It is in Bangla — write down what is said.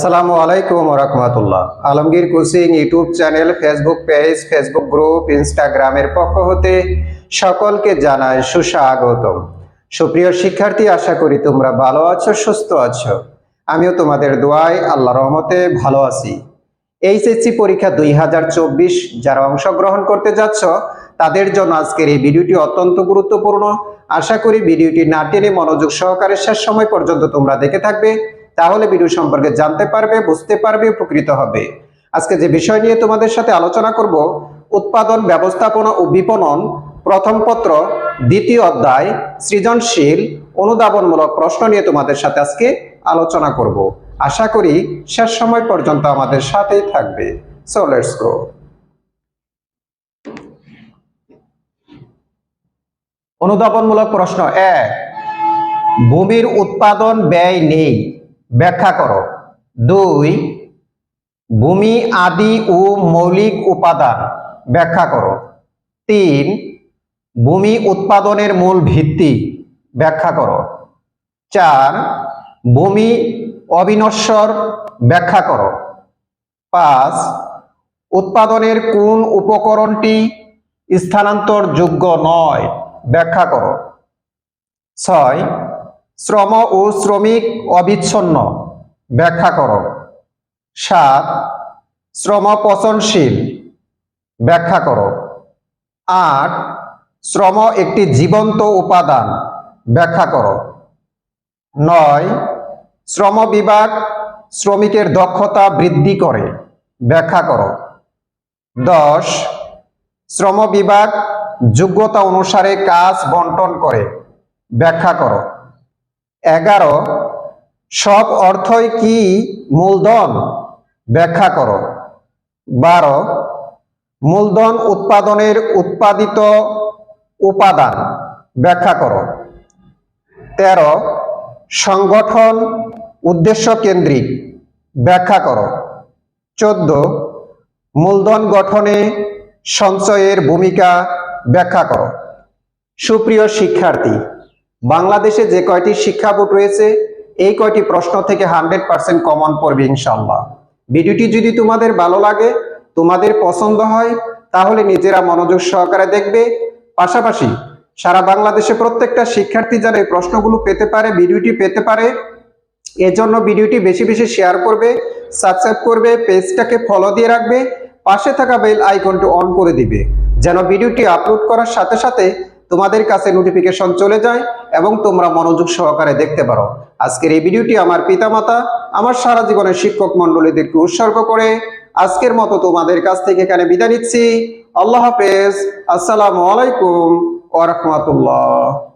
আসসালামু আলাইকুম রহমতুল্লাহ। Alamgir coaching YouTube channel, Facebook page, Facebook group, ইনস্টাগ্রামের পক্ষ হতে সকলকে জানায় সুস্বাগতম। সুপ্রিয় শিক্ষার্থী, আশা করি তোমরা ভালো আছো, সুস্থ আছো। আমিও তোমাদের দোয়ায় আল্লাহ রহমতে ভালো আছি। এইচএসসি পরীক্ষা দুই হাজার চব্বিশ যারা অংশগ্রহণ করতে যাচ্ছ, তাদের জন্য আজকের এই ভিডিওটি অত্যন্ত গুরুত্বপূর্ণ। আশা করি ভিডিওটি না টেনে মনোযোগ সহকারে শেষ সময় পর্যন্ত তোমরা দেখে থাকবে। তাহলে ভিডিও সম্পর্কে জানতে পারবে, বুঝতে পারবে, উপকৃত হবে। আজকে যে বিষয় নিয়ে তোমাদের সাথে আলোচনা করব, উৎপাদন, ব্যবস্থাপনা ও বিপণন, প্রথম পত্র, দ্বিতীয় অধ্যায়, সৃজনশীল, অনুধাবনমূলক প্রশ্ন নিয়ে তোমাদের সাথে আজকে আলোচনা করব। আশা করি শেষ সময় পর্যন্ত আমাদের সাথেই থাকবে। সো লেটস গো অনুধাবনমূলক প্রশ্ন এক, ভূমির উৎপাদন ব্যয় নেই। ব্যাখ্যা করো। দুই, ভূমি, আদি ও মৌলিক উপাদান ব্যাখ্যা করো। তিন, ভূমি উৎপাদনের মূল ভিত্তি ব্যাখ্যা করো। চার, ভূমি অবিনশ্বর ব্যাখ্যা করো। পাঁচ, উৎপাদনের কোন উপকরণটি স্থানান্তর যোগ্য নয় ব্যাখ্যা করো। ছয় শ্রম ও শ্রমিক অবিচ্ছন্ন। ব্যাখ্যা করো। সাত, শ্রম পচনশীল। ব্যাখ্যা করো। আট, শ্রম একটি জীবন্ত উপাদান। ব্যাখ্যা করো। নয়, শ্রম বিভাগ শ্রমিকের দক্ষতা বৃদ্ধি করে। ব্যাখ্যা করো। দশ, শ্রম বিভাগ যোগ্যতা অনুসারে কাজ বন্টন করে। ব্যাখ্যা করো। এগারো, সব অর্থই কি মূলধন? ব্যাখ্যা করো। বারো, মূলধন উৎপাদনের উৎপাদিত উপাদান। ব্যাখ্যা করো। তেরো, সংগঠন উদ্দেশ্য কেন্দ্রিক। ব্যাখ্যা করো। চোদ্দ, মূলধন গঠনে সঞ্চয়ের ভূমিকা ব্যাখ্যা করো। সুপ্রিয় শিক্ষার্থী বাংলাদেশে যে কয়টি শিক্ষা বোর্ড রয়েছে, এই কয়টি প্রশ্ন থেকে হান্ড্রেড পার্সেন্ট কমন পড়বে ইনশাল্লাহ ভিডিওটি যদি তোমাদের ভালো লাগে, তোমাদের পছন্দ হয়, তাহলে নিজেরা মনোযোগ সহকারে দেখবে। পাশাপাশি, সারা বাংলাদেশে প্রত্যেকটা শিক্ষার্থী যেন এই প্রশ্নগুলো পেতে পারে, ভিডিওটি পেতে পারে, এজন্য ভিডিওটি বেশি বেশি শেয়ার করবে, সাবস্ক্রাইব করবে, পেজটাকে ফলো দিয়ে রাখবে, পাশে থাকা বেল আইকনটি অন করে দিবে, যেন ভিডিওটি আপলোড করার সাথে সাথে তোমাদের কাছে নোটিফিকেশন চলে যায় এবং তোমরা মনোযোগ সহকারে দেখতে পারো। আজকের এই ভিডিওটি আমার পিতামাতা, আমার সারা জীবনের শিক্ষক মন্ডলীদেরকে উৎসর্গ করে আজকের মতো তোমাদের কাছ থেকে এখানে বিদায় নিচ্ছি। আল্লাহ হাফেজ। আসসালামু আলাইকুম ওয়া রাহমাতুল্লাহ।